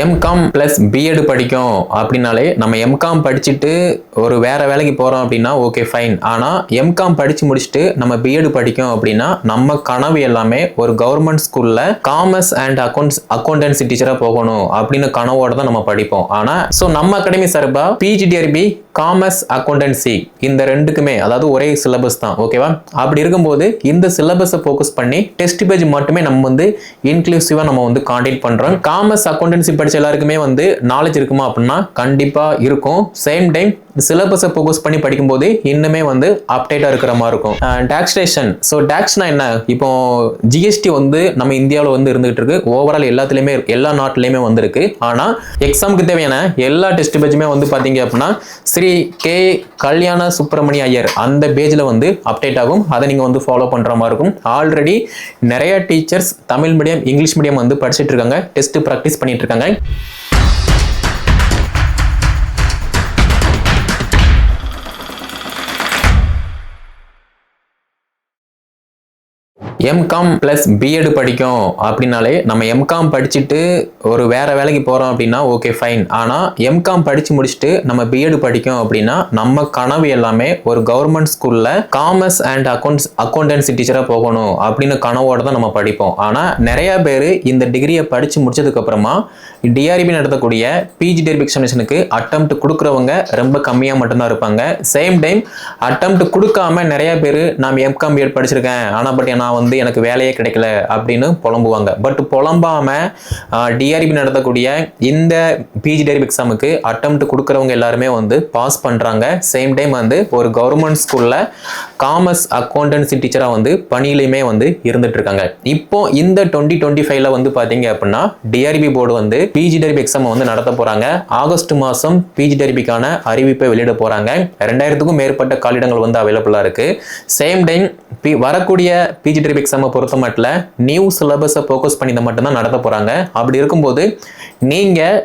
M Com plus BEd படிக்கும் அப்படின்னாலே நம்ம எம்காம் படிச்சுட்டு ஒரு வேற வேலைக்கு போகிறோம் அப்படின்னா ஓகே ஃபைன் ஆனால் எம்காம் படித்து முடிச்சுட்டு நம்ம பிஎட் படிக்கும் அப்படின்னா நம்ம கனவு எல்லாமே ஒரு கவர்மெண்ட் ஸ்கூலில் காமர்ஸ் அண்ட் அக்கௌண்ட்ஸ் அக்கௌண்டன்சி டீச்சராக போகணும் அப்படின்னு கனவோட தான் நம்ம படிப்போம். ஆனால் ஸோ நம்ம அகாடமி சார்பாக பிஜிடிஆர்பி காமர்ஸ் அக்கௌண்டன்சி இந்த ரெண்டுக்குமே அதாவது ஒரே சிலபஸ் தான் ஓகேவா அப்படி இருக்கும்போது இந்த சிலபஸை ஃபோக்கஸ் பண்ணி டெஸ்ட் பேஜ் மட்டுமே நம்ம வந்து இன்க்ளூசிவாக நம்ம வந்து காண்டெக்ட் பண்ணுறோம் காமர்ஸ் அக்கௌண்டன்சி படித்த எல்லாருக்குமே வந்து நாலேஜ் இருக்குமா அப்படின்னா கண்டிப்பாக இருக்கும். சேம் டைம் சிலபஸை ஃபோக்கஸ் பண்ணி படிக்கும்போது இன்னுமே வந்து அப்டேட்டாக இருக்கிற மாதிரி இருக்கும். டாக்ஸ்டேஷன் ஸோ டாக்ஸ்னா என்ன? இப்போ ஜிஎஸ்டி வந்து நம்ம இந்தியாவில் வந்து இருந்துகிட்டு இருக்கு. ஓவரால் எல்லாத்துலேயுமே எல்லா நாட்டிலையுமே வந்திருக்கு. ஆனால் எக்ஸாமுக்கு தேவையான எல்லா டெஸ்ட் பேஜுமே வந்து பார்த்தீங்க அப்படின்னா ஸ்ரீ கே கல்யாண சுப்பிரமணிய ஐயர் அந்த பேஜில் வந்து அப்டேட் ஆகும். அதை நீங்கள் வந்து ஃபாலோ பண்ணுற மாதிரி இருக்கும். ஆல்ரெடி நிறைய teachers Tamil medium English medium வந்து படிச்சுட்டு இருக்காங்க. டெஸ்ட் ப்ராக்டிஸ் பண்ணிட்டு இருக்காங்க. எம்காம் ப்ளஸ் பிஎட் படிக்கும் அப்படின்னாலே நம்ம எம்காம் படிச்சுட்டு ஒரு வேற வேலைக்கு போகிறோம் அப்படின்னா ஓகே ஃபைன் ஆனால் எம்காம் படித்து முடிச்சுட்டு நம்ம பிஎட் படிக்கும் அப்படின்னா நம்ம கனவு எல்லாமே ஒரு கவர்மெண்ட் ஸ்கூலில் காமர்ஸ் அண்ட் அக்கௌண்ட்ஸ் அக்கௌண்டன்சி டீச்சராக போகணும் அப்படின்னு கனவோடு தான் நம்ம படிப்போம். ஆனால் நிறையா பேர் இந்த டிகிரியை படித்து முடிச்சதுக்கப்புறமா டிஆர்பி நடத்தக்கூடிய பிஜி டெர்பி எக்ஸாமினேஷனுக்கு அட்டம்ப்ட் கொடுக்குறவங்க ரொம்ப கம்மியாக மட்டும்தான் இருப்பாங்க. சேம் டைம் அட்டம் கொடுக்காம நிறையா பேர் நான் எம்காம் பிஎட் படிச்சிருக்கேன். ஆனால் பட் நான் வந்து எனக்கு வேலையே கிடைக்கல அப்படின்னு புலம்புவாங்க. பட் புலம்பாம டிஆர்பி நடத்தக்கூடிய இந்த பிஜி டெரிப் எக்ஸாமுக்கு அட்டம்ப்ட் கொடுக்குறவங்க எல்லாருமே வந்து பாஸ் பண்ணுறாங்க சேம் டைம் வந்து ஒரு கவர்மெண்ட் ஸ்கூலில் காமர்ஸ் அக்கௌண்டன்சி டீச்சராக வந்து பணியிலையுமே வந்து இருந்துகிட்ருக்காங்க இப்போ இந்த டுவெண்ட்டி டுவெண்ட்டி ஃபைவ்ல வந்து பார்த்தீங்க அப்படின்னா டிஆர்பி போர்டு வந்து பிஜி டெரிப் எக்ஸாம் வந்து நடத்த போகிறாங்க ஆகஸ்ட் மாதம் பிஜி டெரிபிக்கான அறிவிப்பை வெளியிட போகிறாங்க ரெண்டாயிரத்துக்கும் மேற்பட்ட காலிடங்கள் வந்து அவைலபிளாக இருக்குது சேம் டைம் பி வரக்கூடிய பிஜி டெரிப் எக்ஸாமை பொறுத்த மட்டும் நியூ சிலபஸை ஃபோக்கஸ் பண்ணி இதை மட்டும்தான் நடத்த போகிறாங்க அப்படி இருக்கும்போது நீங்கள்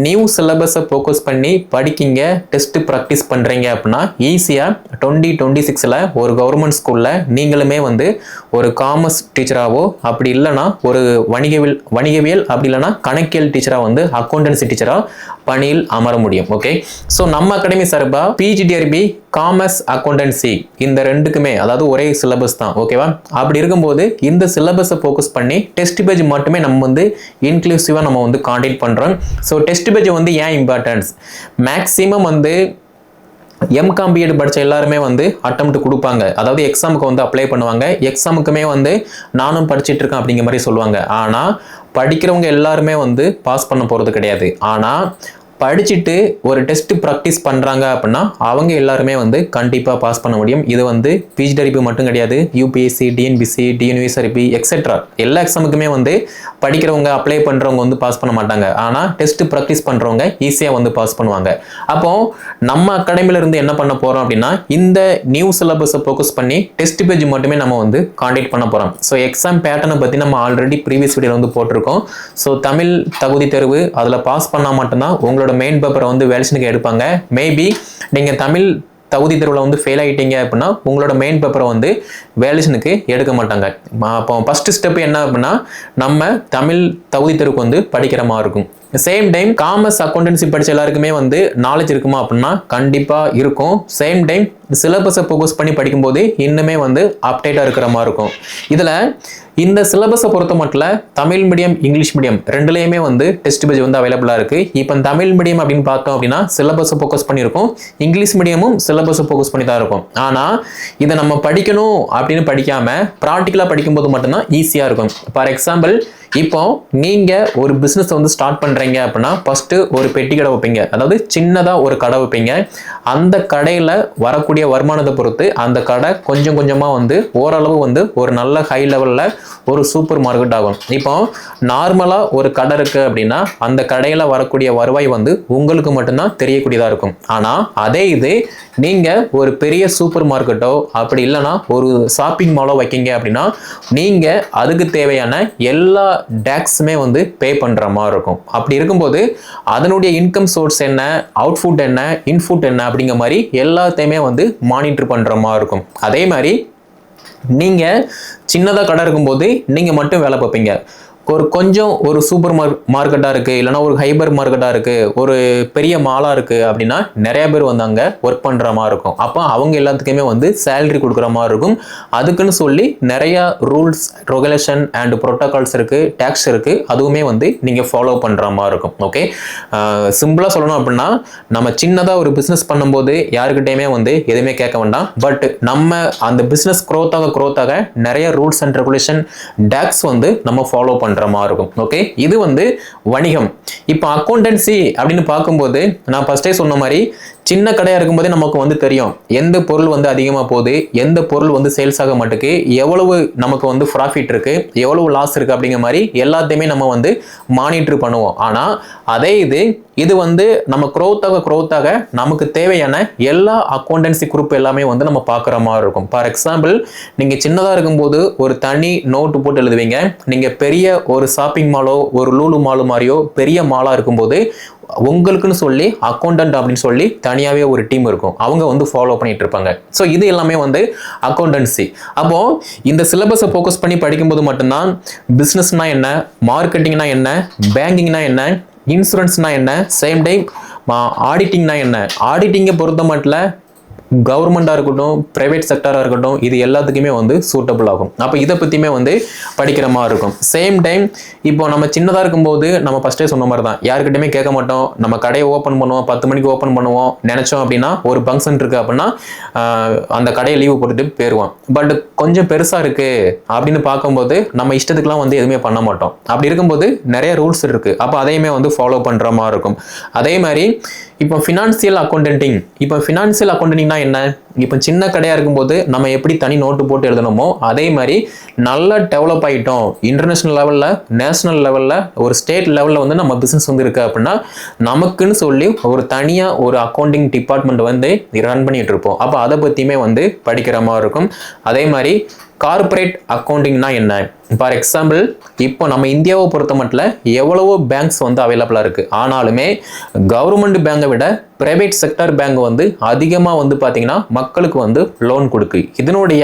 நியூ சிலபஸை ஃபோக்கஸ் பண்ணி படிக்கிங்க டெஸ்ட் ப்ராக்டிஸ் பண்ணுறீங்க அப்படின்னா ஈஸியாக டுவெண்ட்டி டுவெண்ட்டி சிக்ஸில் ஒரு கவர்மெண்ட் ஸ்கூலில் நீங்களுமே வந்து ஒரு காமர்ஸ் டீச்சராகவோ அப்படி இல்லைன்னா ஒரு வணிகவியல் வணிகவியல் அப்படி இல்லைன்னா கணக்கியல் டீச்சராக வந்து அக்கௌண்டன்சி டீச்சராக பணியில் அமர முடியும் ஓகே ஸோ நம்ம அகாடமி சார்பாக பிஜிடிஆர்பி காமர்ஸ் அக்கௌண்டன்சி இந்த ரெண்டுக்குமே அதாவது ஒரே சிலபஸ் தான் ஓகேவா அப்படி இருக்கும்போது இந்த சிலபஸை ஃபோக்கஸ் பண்ணி டெஸ்ட் பேஜ் மட்டுமே நம்ம வந்து இன்க்ளூசிவாக நம்ம வந்து காண்டக்ட் பண்ணுறோம் ஸோ டெஸ்ட் பேஜ் வந்து ஏன் இம்பார்ட்டன்ஸ் மேக்ஸிமம் வந்து எம்காம் பிஎட் படித்த எல்லாருமே வந்து அட்டம் கொடுப்பாங்க. அதாவது எக்ஸாமுக்கு வந்து அப்ளை பண்ணுவாங்க. எக்ஸாமுக்குமே வந்து நானும் படிச்சுட்டு இருக்கேன் அப்படிங்கிற மாதிரி சொல்லுவாங்க. ஆனால் படிக்கிறவங்க எல்லாருமே வந்து பாஸ் பண்ண போகிறது கிடையாது. ஆனால் படிச்சுட்டு ஒரு டெஸ்ட் ப்ராக்டிஸ் பண்ணுறாங்க அப்படின்னா அவங்க எல்லாருமே வந்து கண்டிப்பாக பாஸ் பண்ண முடியும். இது வந்து பிஜிடரிபி மட்டும் கிடையாது. யூபிஎஸ்சி டிஎன்பிசி டிஎன்யூஎஸ்ஆர்பி எக்ஸெட்ரா எல்லா எக்ஸாமுக்குமே வந்து படிக்கிறவங்க அப்ளை பண்ணுறவங்க வந்து பாஸ் பண்ண மாட்டாங்க. ஆனால் டெஸ்ட் ப்ராக்டிஸ் பண்ணுறவங்க ஈஸியாக வந்து பாஸ் பண்ணுவாங்க. அப்போ நம்ம அகாடமில இருந்து என்ன பண்ண போகிறோம் அப்படின்னா இந்த நியூ சிலபஸை ஃபோக்கஸ் பண்ணி டெஸ்ட் பேஜ் மட்டுமே நம்ம வந்து காண்டாக்ட் பண்ண போகிறோம் ஸோ எக்ஸாம் பேட்டர்னை பற்றி நம்ம ஆல்ரெடி ப்ரீவியஸ் வீடியோவில் வந்து போட்டிருக்கோம். ஸோ தமிழ் தகுதி தேர்வு அதில் பாஸ் பண்ணால் மட்டும்தான் உங்களோட மெயின் பேப்பரை வந்து வேல்ஷனுக்கு எடுப்பாங்க. மேபி நீங்கள் தமிழ் தகுதி தேர்வில் வந்து ஃபெயில் ஆகிட்டீங்க அப்படின்னா உங்களோட மெயின் பேப்பரை வந்து வேல்யூஷனுக்கு எடுக்க மாட்டாங்க. அப்போ ஃபஸ்ட்டு ஸ்டெப் என்ன அப்படின்னா நம்ம தமிழ் தகுதி தேர்வுக்கு வந்து படிக்கிற மாதிரி இருக்கும். சேம் டைம் காமர்ஸ் அக்கௌண்டன்சி படித்த எல்லாருக்குமே வந்து நாலேஜ் இருக்குமா அப்படின்னா கண்டிப்பாக இருக்கும். சேம் டைம் சிலபஸை ஃபோக்கஸ் பண்ணி படிக்கும்போது இன்னுமே வந்து அப்டேட்டாக இருக்கிற மாதிரி இருக்கும். இதில் இந்த சிலபஸை பொறுத்த மட்டும் தமிழ் மீடியம் இங்கிலீஷ் மீடியம் ரெண்டுலேயுமே வந்து டெஸ்ட் பேஜ் வந்து அவைலபிளாக இருக்குது இப்போ தமிழ் மீடியம் அப்படின்னு பார்த்தோம் அப்படின்னா சிலபஸை ஃபோக்கஸ் பண்ணியிருக்கோம். இங்கிலீஷ் மீடியமும் சிலபஸை ஃபோக்கஸ் பண்ணி தான் இருக்கும். ஆனால் இதை நம்ம படிக்கணும் அப்படின்னு படிக்காமல் ப்ராக்டிக்கலாக படிக்கும்போது மட்டும்தான் ஈஸியாக இருக்கும். ஃபார் எக்ஸாம்பிள் இப்போ நீங்கள் ஒரு பிஸ்னஸ் வந்து ஸ்டார்ட் பண்ணுறீங்க அப்படின்னா ஃபஸ்ட்டு ஒரு பெட்டி கடை வைப்பீங்க. அதாவது சின்னதாக ஒரு கடை வைப்பீங்க. அந்த கடையில் வரக்கூடிய வருமானத்தை பொறுத்து அந்த கடை கொஞ்சம் கொஞ்சமாக வந்து ஓரளவு வந்து ஒரு நல்ல ஹை லெவலில் ஒரு சூப்பர் மார்க்கெட் ஆகும். இப்போ நார்மலாக ஒரு கடை இருக்குது அப்படின்னா அந்த கடையில் வரக்கூடிய வருவாய் வந்து உங்களுக்கு மட்டும்தான் தெரியக்கூடியதாக இருக்கும். ஆனால் அதே இது நீங்கள் ஒரு பெரிய சூப்பர் மார்க்கெட்டோ அப்படி இல்லைன்னா ஒரு ஷாப்பிங் மாலோ வைக்கீங்க அப்படின்னா நீங்கள் அதுக்கு தேவையான எல்லா டேக்ஸுமே வந்து பே பண்ணுற மாதிரி இருக்கும். அப்படி இருக்கும்போது அதனுடைய இன்கம் சோர்ஸ் என்ன அவுட்புட் என்ன இன்ஃபுட் என்ன அப்படிங்கிற மாதிரி எல்லாத்தையுமே வந்து மானிட்டர் பண்ணுற மாதிரி இருக்கும். அதே மாதிரி நீங்கள் சின்னதாக கடை இருக்கும்போது நீங்கள் மட்டும் வேலை பார்ப்பீங்க. ஒரு கொஞ்சம் ஒரு சூப்பர் மார்க் மார்க்கெட்டாக இருக்குது இல்லைனா ஒரு ஹைபர் மார்க்கெட்டாக இருக்குது ஒரு பெரிய மாலாக இருக்குது அப்படின்னா நிறைய பேர் வந்து அங்கே ஒர்க் பண்ணுற மாதிரி இருக்கும். அப்போ அவங்க எல்லாத்துக்குமே வந்து சேலரி கொடுக்குற மாதிரி இருக்கும். அதுக்குன்னு சொல்லி நிறையா ரூல்ஸ் ரெகுலேஷன் அண்ட் ப்ரோட்டோகால்ஸ் இருக்குது டேக்ஸ் இருக்குது அதுவுமே வந்து நீங்கள் ஃபாலோ பண்ணுற மாதிரி இருக்கும். ஓகே சிம்பிளாக சொல்லணும் அப்படின்னா நம்ம சின்னதாக ஒரு பிஸ்னஸ் பண்ணும்போது யாருக்கிட்டையுமே வந்து எதுவுமே கேட்க வேண்டாம். பட் நம்ம அந்த பிஸ்னஸ் க்ரோத்தாக க்ரோத்தாக நிறைய ரூல்ஸ் அண்ட் ரெகுலேஷன் டேக்ஸ் வந்து நம்ம ஃபாலோ பண்ணுறோம் பண்ணுற மாதிரி இருக்கும். ஓகே இது வந்து வணிகம். இப்போ அக்கௌண்டன்சி அப்படின்னு பார்க்கும்போது நான் ஃபஸ்ட்டே சொன்ன மாதிரி சின்ன கடையாக இருக்கும்போதே நமக்கு வந்து தெரியும். எந்த பொருள் வந்து அதிகமாக போகுது எந்த பொருள் வந்து சேல்ஸ் ஆக மாட்டுக்கு எவ்வளவு நமக்கு வந்து ப்ராஃபிட் இருக்குது எவ்வளவு லாஸ் இருக்குது அப்படிங்கிற மாதிரி எல்லாத்தையுமே நம்ம வந்து மானிட்டர் பண்ணுவோம். ஆனால் அதே இது இது வந்து நம்ம க்ரோத்தாக க்ரோத்தாக நமக்கு தேவையான எல்லா அக்கௌண்டன்சி குரூப் எல்லாமே வந்து நம்ம பார்க்குற மாதிரி இருக்கும். ஃபார் எக்ஸாம்பிள் நீங்கள் சின்னதாக இருக்கும்போது ஒரு தனி நோட்டு போட்டு எழுதுவீங்க. நீங்கள் பெரிய ஒரு ஷாப்பிங் மாலோ ஒரு லூலு மாலு மாதிரியோ பெரிய மாலாக இருக்கும்போது உங்களுக்குன்னு சொல்லி அக்கௌண்டன்ட் அப்படின்னு சொல்லி தனியாகவே ஒரு டீம் இருக்கும். அவங்க வந்து ஃபாலோ பண்ணிட்டு இருப்பாங்க ஸோ இது எல்லாமே வந்து அக்கௌண்டன்சி அப்போ இந்த சிலபஸை ஃபோக்கஸ் பண்ணி படிக்கும்போது மட்டும்தான் பிஸ்னஸ்னா என்ன மார்க்கெட்டிங்னா என்ன பேங்கிங்னா என்ன இன்சூரன்ஸ்னா என்ன சேம் டைம் ஆடிட்டிங்னா என்ன. ஆடிட்டிங்கை பொறுத்த மட்டும் கவர்மெண்ட்டாக இருக்கட்டும் ப்ரைவேட் செக்டராக இருக்கட்டும் இது எல்லாத்துக்குமே வந்து சூட்டபிள் ஆகும். அப்போ இதை பற்றியுமே வந்து படிக்கிற மாதிரி இருக்கும். சேம் டைம் இப்போ நம்ம சின்னதாக இருக்கும்போது நம்ம ஃபஸ்ட்டே சொன்ன மாதிரி தான். யாருக்கிட்டையுமே கேட்க மாட்டோம். நம்ம கடையை ஓப்பன் பண்ணுவோம் பத்து மணிக்கு ஓப்பன் பண்ணுவோம் நினச்சோம் அப்படின்னா ஒரு ஃபங்க்ஷன் இருக்குது அப்படின்னா அந்த கடையை லீவு போட்டுட்டு போயிடுவோம் பட் கொஞ்சம் பெருசாக இருக்குது அப்படின்னு பார்க்கும்போது நம்ம இஷ்டத்துக்குலாம் வந்து எதுவுமே பண்ண மாட்டோம். அப்படி இருக்கும்போது நிறைய ரூல்ஸ் இருக்குது அப்போ அதையுமே வந்து ஃபாலோ பண்ணுற மாதிரி இருக்கும். அதே மாதிரி இப்போ ஃபினான்சியல் அக்கௌண்டன்ட்டிங் இப்போ ஃபினான்சியல் அக்கௌண்டன்டிங்னா என்ன? இப்போ சின்ன கடையாக இருக்கும்போது நம்ம எப்படி தனி நோட்டு போட்டு எழுதணுமோ அதே மாதிரி நல்லா டெவலப் ஆகிட்டோம் இன்டர்நேஷ்னல் லெவலில் நேஷனல் லெவலில் ஒரு ஸ்டேட் லெவலில் வந்து நம்ம பிஸ்னஸ் வந்து இருக்கு அப்படின்னா நமக்குன்னு சொல்லி ஒரு தனியாக ஒரு அக்கௌண்டிங் டிபார்ட்மெண்ட் வந்து ரன் பண்ணிகிட்ருப்போம் இருப்போம். அப்போ அதை பற்றியுமே வந்து படிக்கிற மாதிரி இருக்கும். அதே மாதிரி கார்ப்பரேட் அக்கௌண்டிங்னா என்ன? ஃபார் எக்ஸாம்பிள் இப்போ நம்ம இந்தியாவை பொறுத்த மட்டும் எவ்வளவோ பேங்க்ஸ் வந்து அவைலபிளாக இருக்குது ஆனாலுமே கவர்மெண்ட் பேங்கை விட ப்ரைவேட் செக்டர் பேங்க் வந்து அதிகமாக வந்து பார்த்தீங்கன்னா மக்களுக்கு வந்து லோன் கொடுக்கு. இதனுடைய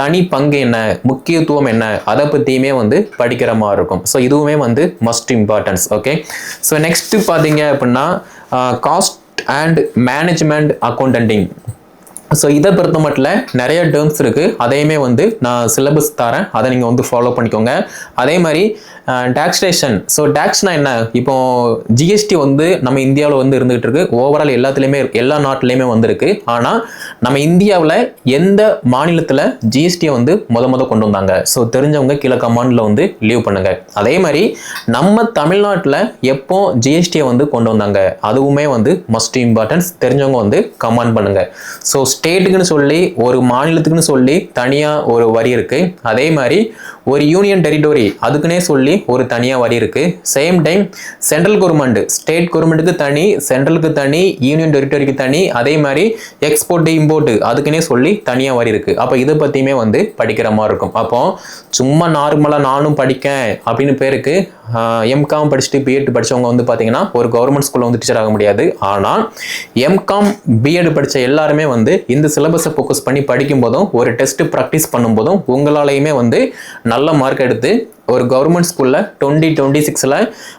தனி பங்கு என்ன? முக்கியத்துவம் என்ன? அதை பற்றியுமே வந்து படிக்கிற மாதிரி இருக்கும். ஸோ இதுவுமே வந்து must importance okay so next பார்த்தீங்க அப்படின்னா cost and management accounting so இதை பொறுத்த மட்டும் நிறைய டேர்ம்ஸ் இருக்குது அதையுமே வந்து நான் சிலபஸ் தரேன். அதை நீங்கள் வந்து ஃபாலோ பண்ணிக்கோங்க. அதே மாதிரி டேக்ஸ்டேஷன் ஸோ டேக்ஸ்னா என்ன? இப்போ ஜிஎஸ்டி வந்து நம்ம இந்தியாவில் வந்து இருந்துகிட்டு இருக்கு. ஓவரால் எல்லாத்துலேயுமே எல்லா நாட்டிலையுமே வந்திருக்கு. ஆனால் நம்ம இந்தியாவில் எந்த மாநிலத்தில் ஜிஎஸ்டியை வந்து முத முத கொண்டு வந்தாங்க? ஸோ தெரிஞ்சவங்க கீழே கமாண்டில் வந்து லீவ் பண்ணுங்க. அதே மாதிரி நம்ம தமிழ்நாட்டில் எப்போ ஜிஎஸ்டியை வந்து கொண்டு வந்தாங்க? அதுவுமே வந்து மஸ்ட் இம்பார்ட்டன்ஸ் தெரிஞ்சவங்க வந்து கமெண்ட் பண்ணுங்க. ஸோ ஸ்டேட்டுக்குன்னு சொல்லி ஒரு மாநிலத்துக்குன்னு சொல்லி தனியாக ஒரு வரி இருக்குது அதே மாதிரி ஒரு யூனியன் டெரிட்டோரி அதுக்குன்னே சொல்லி ஒரு தனியாக வரி இருக்குது same time central government state கவர்மெண்ட்டுக்கு தனி சென்ட்ரலுக்கு தனி யூனியன் டெரிட்டோரிக்கு தனி அதே மாதிரி எக்ஸ்போர்ட் இம்போர்ட்டு அதுக்குன்னே சொல்லி தனியாக வரி இருக்குது அப்போ இதை பற்றியுமே வந்து படிக்கிற மாதிரி இருக்கும். அப்போ சும்மா நார்மலாக நானும் படிக்கேன் அப்படின்னு பேருக்கு எம்காம் படிச்சுட்டு பிஎட் படிச்சவங்க வந்து பார்த்தீங்கன்னா ஒரு கவர்மெண்ட் ஸ்கூலில் வந்து டீச்சர் ஆக முடியாது. ஆனால் எம்காம் பிஎட் படித்த எல்லாருமே வந்து இந்த சிலபஸை ஃபோக்கஸ் பண்ணி படிக்கும் போதும் ஒரு டெஸ்ட் ப்ராக்டிஸ் பண்ணும்போதும் உங்களாலையுமே வந்து நல்ல மார்க் எடுத்து ஒரு கவர்மெண்ட் ஸ்கூலில் டுவெண்ட்டி டுவெண்ட்டி சிக்ஸில்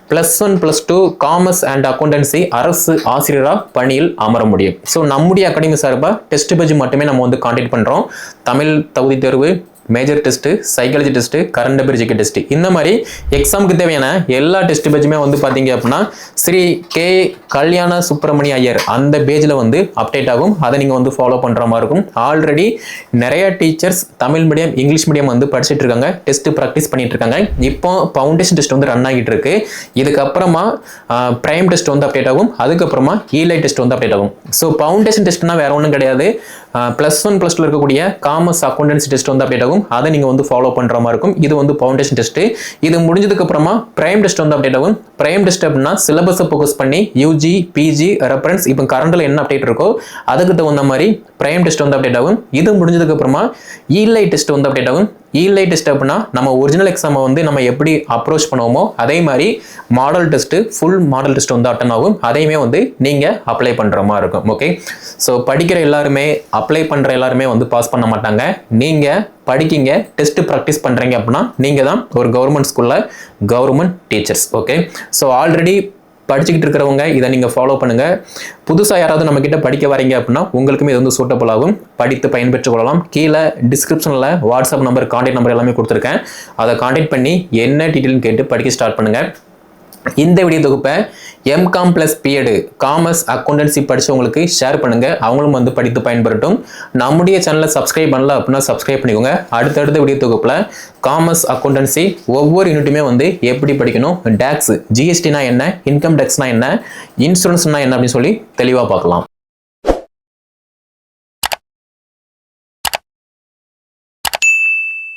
plus one plus two commerce and accountancy அரசு ஆசிரியராக பணியில் அமர முடியும். ஸோ நம்முடைய அகாடமி சார்பாக டெஸ்ட் பேஜ் மட்டுமே நம்ம வந்து காண்டாக்ட் பண்ணுறோம் தமிழ் தகுதி தேர்வு major test psychology test current affair GK test இந்த மாதிரி எக்ஸாமுக்கு தேவையான எல்லா டெஸ்ட் பேஜுமே வந்து பார்த்தீங்க அப்படின்னா ஸ்ரீ கே கல்யாண சுப்பிரமணிய ஐயர் அந்த பேஜில் வந்து அப்டேட் ஆகும். அதை நீங்கள் வந்து ஃபாலோ பண்ணுற மாதிரி இருக்கும். ஆல்ரெடி நிறைய teachers Tamil medium English medium வந்து படிச்சுட்டு இருக்காங்க. டெஸ்ட்டு ப்ராக்டிஸ் பண்ணிட்டு இருக்காங்க. இப்போ ஃபவுண்டேஷன் டெஸ்ட் வந்து ரன் ஆகிட்டு இருக்கு. இதுக்கப்புறமா ப்ரைம் டெஸ்ட் வந்து அப்டேட் ஆகும். அதுக்கப்புறமா ஈலை டெஸ்ட் வந்து அப்டேட் ஆகும். ஸோ ஃபவுண்டேஷன் டெஸ்ட்னா வேற ஒன்றும் கிடையாது. ப்ளஸ் ஒன் ப்ளஸ் டூ இருக்கக்கூடிய காமர்ஸ் அக்கௌண்டன்சி டெஸ்ட் வந்து அப்டேட் ஆகும். அதை நீங்கள் வந்து ஃபாலோ பண்ணுற மாதிரி இருக்கும். இது வந்து ஃபவுண்டேஷன் டெஸ்ட் இது முடிஞ்சதுக்கு அப்புறமா பிரைம் டெஸ்ட் வந்து அப்டேட் ஆகும். பிரைம் டெஸ்ட் அப்படின்னா சிலபஸை ஃபோக்கஸ் பண்ணி யூஜி பிஜி ரெஃபரன்ஸ் இப்போ கரண்டில் என்ன அப்டேட் இருக்கோ அதுக்கு தகுந்த மாதிரி பிரைம் டெஸ்ட் வந்து அப்டேட் ஆகும். இது முடிஞ்சதுக்கு அப்புறமா இலை டெஸ்ட் வந்து அப்டேட் ஆகும். ஈல்லைட் டெஸ்ட் அப்படின்னா நம்ம ஒரிஜினல் எக்ஸாமை வந்து நம்ம எப்படி அப்ரோச் பண்ணுவோமோ அதே மாதிரி model test full model test வந்து அட்டன் ஆகும். அதையுமே வந்து நீங்கள் அப்ளை பண்ணுற மாதிரி இருக்கும். ஓகே ஸோ படிக்கிற எல்லாருமே அப்ளை பண்ணுற எல்லாருமே வந்து பாஸ் பண்ண மாட்டாங்க. நீங்கள் படிக்கிங்க டெஸ்ட்டு ப்ராக்டிஸ் பண்ணுறீங்க அப்படின்னா நீங்கள் தான் ஒரு கவர்மெண்ட் ஸ்கூலில் government teachers okay so already படிச்சுக்கிட்டு இருக்கிறவங்க இதை நீங்கள் ஃபாலோ பண்ணுங்கள் புதுசாக யாராவது நம்ம கிட்ட படிக்க வரீங்க அப்படின்னா உங்களுக்குமே இது வந்து சூட்டபுள் ஆகும். படித்து பயன்பெற்றுக் கொள்ளலாம். கீழே டிஸ்கிரிப்ஷனில் வாட்ஸ்அப் நம்பர் கான்டாக்ட் நம்பர் எல்லாமே கொடுத்துருக்கேன். அதை கான்டாக்ட் பண்ணி என்ன டீட்டெயில்னு கேட்டு படிக்க ஸ்டார்ட் பண்ணுங்கள் இந்த வீடியோ தொகுப்பை MCom plus BEd commerce accountancy படித்தவங்களுக்கு share பண்ணுங்கள் அவங்களும் வந்து படித்து பயன்பெறட்டும். நம்முடைய சேனலை சப்ஸ்கிரைப் பண்ணல அப்படின்னா சப்ஸ்கிரைப் பண்ணிக்கோங்க. அடுத்தடுத்த வீடியோ தொகுப்பில் காமர்ஸ் அக்கௌண்டன்சி ஒவ்வொரு யூனிட்டுமே வந்து எப்படி படிக்கணும்? டேக்ஸ் ஜிஎஸ்டினா என்ன? இன்கம் டேக்ஸ்னா என்ன? இன்சூரன்ஸ்னா என்ன அப்படின்னு சொல்லி தெளிவாக பார்க்கலாம்.